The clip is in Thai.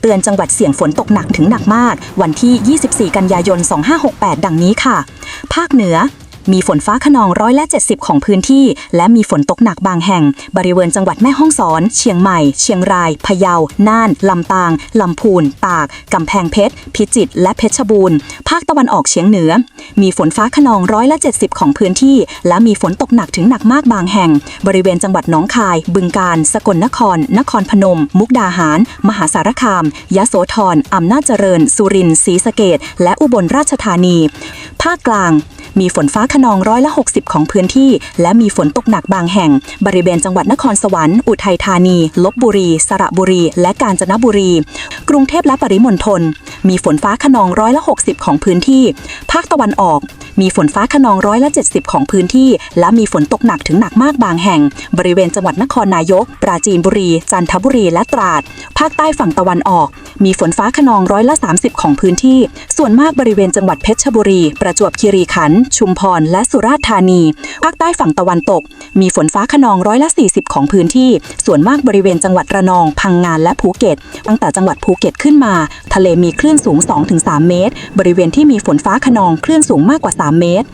เตือนจังหวัดเสี่ยงฝนตกหนักถึงหนักมาก วันที่ 24 กันยายน 2568 ดังนี้ค่ะ ภาคเหนือ มีฝนฟ้าขนองร้อยละ 70 ของพื้นที่ และมีฝนตกหนักบางแห่ง บริเวณจังหวัดแม่ฮ่องสอน เชียงใหม่ เชียงราย พะเยา น่าน ลำปาง ลำพูน ตาก กำแพงเพชร พิจิตร และเพชรบูรณ์ ภาคตะวันออกเฉียงเหนือ มีฝนฟ้าขนองร้อยละ 70 ของพื้นที่ และมีฝนตกหนักถึงหนักมากบางแห่ง บริเวณจังหวัดหนองคาย บึงกาฬ สกลนคร นครพนม มุกดาหาร มหาสารคาม ยโสธร อำนาจเจริญ สุรินทร์ ศรีสะเกดและอุบลราชธานี ภาคกลาง มีฝนฟ้าขนองร้อยละ 60 ของพื้นที่ และมีฝนตกหนักบางแห่ง บริเวณจังหวัดนครสวรรค์ อุทัยธานี ลบบุรี สระบุรี และกาญจนบุรี กรุงเทพและปริมณฑลมีฝนฟ้าขนองร้อยละ 60 ของพื้นที่ ภาคตะวันออก มีฝนฟ้าขนองร้อยละ 70 ของพื้นที่ และมีฝนตกหนักถึงหนักมากบางแห่ง บริเวณจังหวัดนครนายก ปราจีนบุรี จันทบุรีและตราด ภาคใต้ฝั่งตะวันออก มีฝนฟ้าขนองร้อยละ 30 ของพื้นที่ ส่วนมากบริเวณจังหวัดเพชรบุรี ประจวบคีรีขันธ์ชุมพร และสุราษฎร์ธานี ภาคใต้ฝั่งตะวันตก มีฝนฟ้าขนองร้อยละ 40 ของพื้นที่ ส่วนมากบริเวณจังหวัดระนอง พังงานและภูเก็ต ตั้งแต่จังหวัดภูเก็ตขึ้นมา ทะเลมีคลื่นสูง 2-3 เมตร บริเวณที่มีฝนฟ้าขนองคลื่นสูงมากกว่า3 เมตร